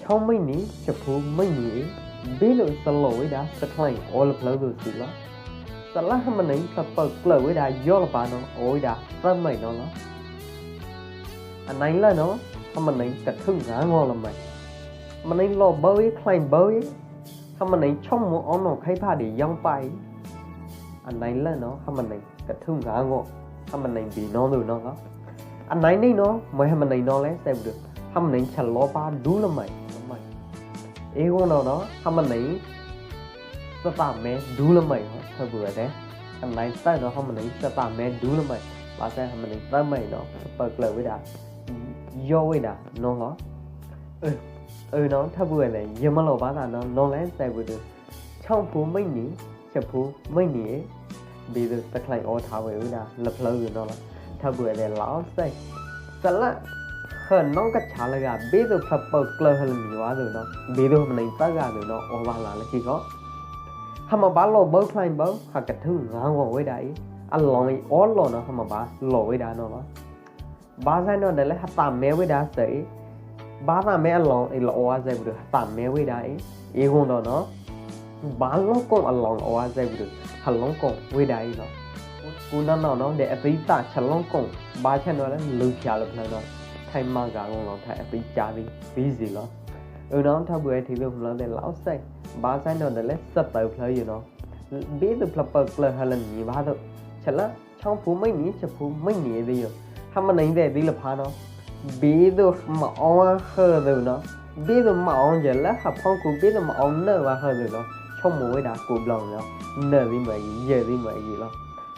ချောင်းမိတ်နီချက်ဖူးမိတ်နီဘေးလို့စလောဝိဒါစကလိုင်းအော်လဖလို့သူစီလားစလာဟမနိစပတ်ကလဝိဒါယောလပါနော်အိုဝိဒါသတ်မိတ်နော်လားအနိုင်လာနော်ဟမနိကထုငါငေါလမိုင်မနိလောဘဝေခလိုင်းဘဝေဟမနိချုံမအောင်နော်ခိုင်ဖာဒီရောင်ပိုင်အနိုင်လာနော်ဟမနိကထုငါငေါဟမနိဘီနော်လို့နော်လားအနိုင်နေနော်မဟမနိနော်လဲစဲဘူးဟမနိချလောပါဒူးလမိုင်မိုင် အေဂွန်တော့တော့ဟမလိစပမဲဒူးလမိုင်ဟောဆက်ဘူးရတယ်အမိုင်းတိုက်တော့ဟမလိစပမဲဒူးလမိုင်ပါစဲဟမလိတမိုင်တော့ပတ်ကလဝိတာယောဝိတာနော်ဟောအဲအဲနော်ထပ်ဘူးရလဲရမလို့ပါတာနော်နော်လဲတိုက်ဘူးသူချောက်ဖို့မိတ်နေချက်ဖို့မိတ်နေဘီဒတခလိုက်အော်ထားဝဲဝိတာလပလောက်ရနော်ထပ်ဘူးရလဲလောက်ဆိုင်စလတ် ဟဲ့နောက်ကချာလကဘေးတို့ဖပကလဟလမီဝါတို့နော်ဘေးတို့မနိုင်တကတို့နော်အော်ပါလာလခိကောဟမဘာလောဘောခိုင်းဘောဟာကထုငါဝဝေဒိုင်အလောင်းအော်လောနော်ဟမဘာလောဝေဒာနော်ဘာဆိုင်နော်တယ်ဟတာမဲဝေဒာစေဘာသာမဲအလောင်းအလောဝါစေဘူးဟတာမဲဝေဒာအေဟွန်တော့နော်ဘာလောကောအလောင်းအဝါစေဘူးဟလောင်းကောဝေဒာဤနော်ကူနော်နော်တဲ့အပိတချလောင်းကောဘာချက်နော်လဲလူဖြာလို့ခဏတော့ ထိုင်မကကောင်လောက်ထိုင်အပိကြသည်ဘီစီလောဦးနောင်းထပ်ပွဲထီလို့မလို့တဲ့လောက်ဆိုင်ဘာဆိုင်တော့တယ်လဲစက်တောက်ဖလို့ရနော်ဘေးသူဖလပကလဟလန်ညီဘာတော့ချက်လာချောင်းဖူမိတ်နီချက်ဖူမိတ်နီသေးရဟမနိုင်တဲ့ဒီလဖာနော်ဘေးသူမအောင်ဟဲတယ်နော်ဘေးသူမအောင်ကြလားဟဖောင်းကူဘေးသူမအောင်နော်ဘာဟဲတယ်နော်ချုံမဝဲတာကိုဘလောင်နော်နဲ့ဒီမကြီးရဲဒီမကြီးလော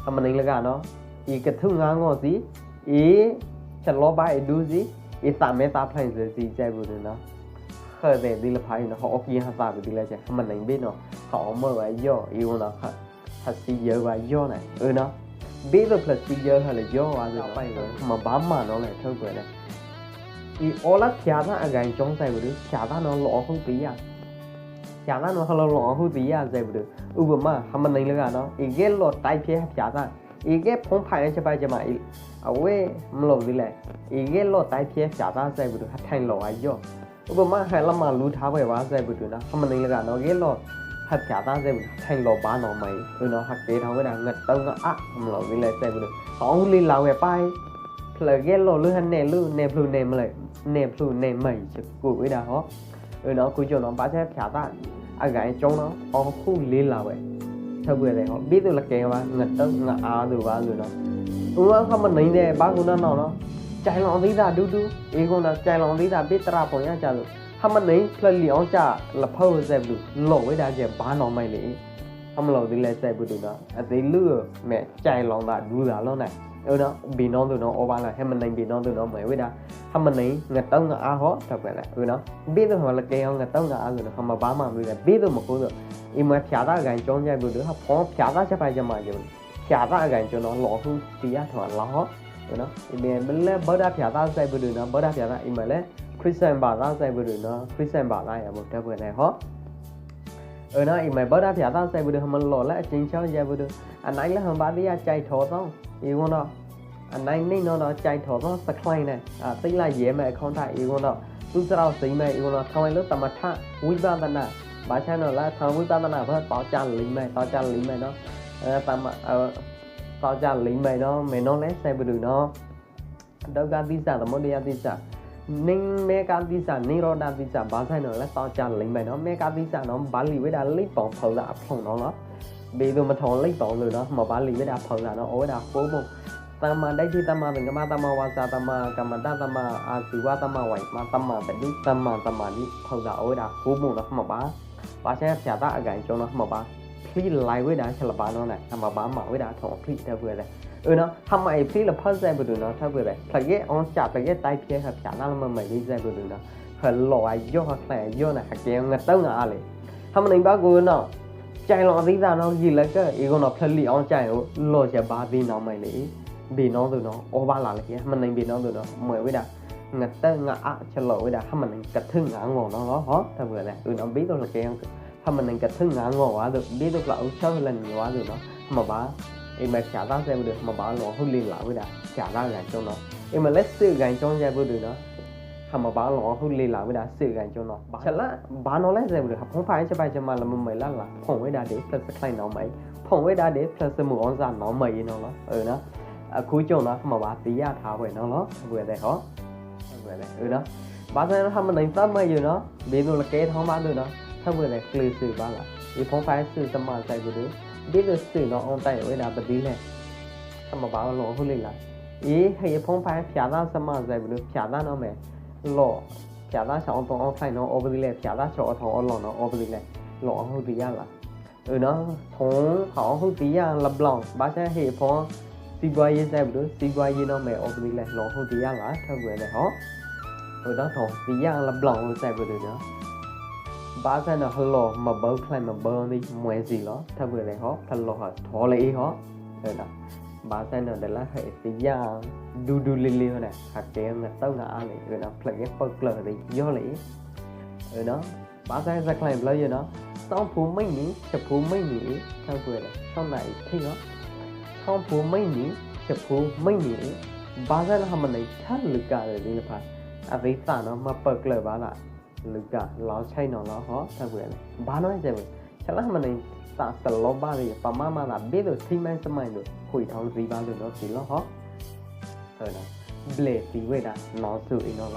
ဟမနိုင်လကနော်ဤကထုငါငောစီအေး ချလောဘိုင်ဒူစီအစ်တာမေတာဖိုင်စစီကြိုက်ဘူးနော်ခဲတဲ့ဒီလဖိုင်နော်ဟောကီဟာသာဒီလဲချက်မနိုင်ဘေးနော်ဟောမောဝဲယောဤဝန်တော့ခါဟစီယောဝဲယောနဲ့အင်းနော်ဘေးလပလစီယောဟာလေယောဝါဆိုပိုင်တော့မဘာမှတော့လဲထုတ်ွယ်လဲဒီအော်လာဖြာတာအကန်ကျုံးဆိုင်ဘူးဖြာတာနော်လောဟုတ်ပြီးရဖြာတာနော်ဟလောလောဟုတ်ပြီးရဆိုင်ဘူးဥပမာဟမနိုင်လကနော်အေကဲလောတိုက်ဖြဲဖြာတာအေကဲဖုံးဖိုင်ချက်ပိုင်ချက်မအေ အဝေးမလို့ဒီလေအေကဲလော့တိုင်းပြဲရှာသားဆိုင်ဘူးဟထိုင်လော်အယောဥပမာဟဲလမလူထားပဲဝါဆိုင်ဘူးနော်ခမနေလကနော်ကဲလော့ဟတ်ချာသားဆိုင်ဘူးထိုင်လော်ပါနော်မိုင်ဦးနော်ဟတ်သေးထောင်းဝဲတာငတ်တုံးကအမလို့ဒီလေဆိုင်ဘူးဟောင်းလေးလောင်ဝဲပိုင်ဖလကဲလော်လူဟနဲ့လူနေဖလူနေမလဲနေဖလူနေမိုင်ကိုဝဲတာဟောဦးနော်ကိုကျော်နော်ပါချက်ဖြာသားအကန်ကျုံတော့အော်ခုလေးလာပဲထပ်ွယ်တယ်ဟောပြီးသူလကဲပါငတ်တုံးငါအားသူပါလို့နော် ဥပမာခမနေတဲ့ဘာကုနာနော်နော်ကြိုင်လောင်သေးတာဒူးဒူးအေကုနာကြိုင်လောင်သေးတာပိတရာပုံရကြလို့ခမနေဖလလီအောင်ကြလဖောက်ဆက်ဘူးလောဝဲတာကျဘာနော်မိုက်လေခမလောသေးလဲဆက်ဘူးတူနော်အသေးလူမဲ့ကြိုင်လောင်တာဒူးတာလောနဲ့အဲ့တော့ဘီနောသူနော်အော်ပါလာဟဲမနိုင်ဘီနောသူနော်မဲဝဲတာခမနေငတောင်းငအားဟောတော့ပဲလေဟုတ်နော်ဘီတော့ဟောလကေအောင်ငတောင်းငအားဆိုတော့ခမဘာမှမလို့လေဘီတော့မကိုဆိုအိမ်မှာဖြာတာကန်ကြောင်းကြိုက်ဘူးတော့ဖောဖြာတာချက်ပိုင်ချက်မှာကျ ဖြာတာကန်ကျွန်တော်လော်ဟုတီရထော်လော်နော်ဒီမဲ့မလဲဘောဓဖြာသားဆိုင်ဘူးနော်ဘောဓဖြာသားအိမ်မလဲခရစ်စတန်ဘာသာဆိုင်ဘူးနော်ခရစ်စတန်ဘာသာရဖို့တက်ပွဲလဲဟောเออนะอีไม่บ่ได้ဖြာသားဆိုင်ဘူးဟမလော်လဲအချင်းချောင်းရဘူးအနိုင်လဲဟမ်ပါတိရကြိုက်ထော်တော့အေဝွန်းတော့အနိုင်နေတော့ကြိုက်ထော်တော့စကလိုင်းနဲ့အသိလိုက်ရဲမဲ့အခေါင်းထအေဝွန်းတော့သူစရောက်စိမ့်မဲ့အေဝွန်းတော့ထောင်းလို့တမထဝိပဿနာဘာချမ်းတော့လားထောင်းဝိပဿနာဘာတောကြလိမ့်မဲ့တောကြလိမ့်မဲ့နော် အဲတမတောကြလိမ့်မဲ့နော်မင်းတော့လဲဆိုင်ဘူးနော်ဒုက္ခသစ္စာသမုဒယသစ္စာနိမေကသစ္စာနိရောဓသစ္စာဘာဆိုင်တော့လဲတောကြလိမ့်မယ်နော်မေကသစ္စာနော်ဘာလီဝိဒါလိပ်ပေါင်ဖော်လာအဖုံနော်နော်ဘေဒုမထောင်လိပ်ပေါင်လို့နော်မဘာလီဝိဒါဖော်လာနော်ဩဝိဒါပိုးပုံတမ္မာဒိဋ္ဌိတမ္မာသင်္ကမတမ္မာဝါစာတမ္မာကမ္မတတမ္မာအာဇီဝတမ္မာဝိမတမ္မာတတိတမ္မာတမ္မာနိဖော်လာဩဝိဒါပိုးပုံနော်မဘာဘာဆိုင်ဖြာတာအကင်ကျုံနော်မဘာဖိလိုက်ဝိဒါချက်လပါနော်နဲ့မဘာမှာဝိဒါထောင်ဖိတဲ့ပွဲ lai với đã chả là bán nó này làm mà bán mà với đã thằng phi ta vừa này ừ nó hàm mày phi là phát ra vừa được nó ta vừa này phải cái on chả phải cái tay kia hợp chả nó mà mày đi ra vừa được nó phải loại do hoặc là do là hạt kia ngặt tao ngã này hàm mình bao gồm nó chạy lọ đi ra nó gì lấy cái ý con nó phải lì on chạy lo chả ba vì nó mày này bị nó rồi nó ô ba là cái mình này bị nó rồi nó mày với đã ngặt tao ngã chả lọ với đã hàm mình cắt thương ngã ngồi nó đó hả ta vừa này ừ nó biết đâu là cái 하면은 그 등앙어 와도 미도 라 우셔는 와도 너 한번 봐 이만 샤다 세브드 한번 봐 흘린 라우다 샤다 간죠 너 이만 레스 간죠 세브드 너 한번 봐 흘린 라우다 쓰 간죠 너 찰라 바노 레스 세브드 한번 파이 제발 제말 뭐 말라 폰에 다데 플러스 클라이 너 마이 폰에 다데 플러스 뭐 온자 너 마이 너너 어나 à, cuối chỗ nó mà bà tí ra thảo về nó nó vừa đây khó vừa đây ừ đó bà thấy nó thăm mình đánh tắt mà gì nó ví dụ là kế thông bán được đó ဆက်ွယ်တဲ့ clay စေပါလားဒီဖုန်းဖိုင်စေစမဆိုင်ကိုဒီဒီလိုစေနော် on time ဝဲတာပတိလဲစမပါလို့ဟုတ်လေလားအေးဟဲ့ဖုန်းဖိုင်ဖြာသားစမဆိုင်ကိုဒီဖြာသားနော်မယ်လောဖြာသားဆောင်တော့ on time နော် over လဲဖြာသားချောအထောင်း on လောနော် over လဲလောဟုတ်ပြီရလားနော်ဖုန်းဟောဟုတ်ပြီရ leblanc ဘာသာဟဲ့ဖုန်းစီပွားရေး site ဘူးစီပွားရေးနော်မယ် over လဲလောဟုတ်ပြီရလားဆက်ွယ်လဲဟောဟုတ်တော့ဖုန်းဒီရ leblanc ကို site ဘူးနော် ဘာဆန်တော့ဟလောမဘောက်ခိုင်မဘောนี่မွဲစီလောထောက်ွယ်လေဟောဖလောဟာထောလေဟောဟုတ်လားဘာဆိုင်တော့လည်းဟဲ့စီယာဒူဒူလီလီဟဲ့ဟာကဲမတော့နာအားလေရနော်ဖလက်ရပုတ်ကလရီရောလေရနော်ဘာဆိုင်စကလိုင်းဘလရနော်စောင်းဖူမိတ်နီချက်ဖူမိတ်နီထောက်ွယ်လေ၆နိုင်ထိနော်စောင်းဖူမိတ်နီချက်ဖူမိတ်နီဘာဆိုင်ဟမနေထလူကရဒီလဖာအဝိသနော်မပုတ်ကလပါလား လူကလောချိုင်နော်လောဟောထောက်ွယ်လေဘာနော်ကျဲချက်လာမနေစာစလောပါရီပမမလာဘေးလို့ထိမိုင်းစမိုင်းလို့ခွေထောင်းစီပါလို့တော့စီလို့ဟောဟုတ်လားဘလေစီဝဲတာနော်ဆူအင်းနော်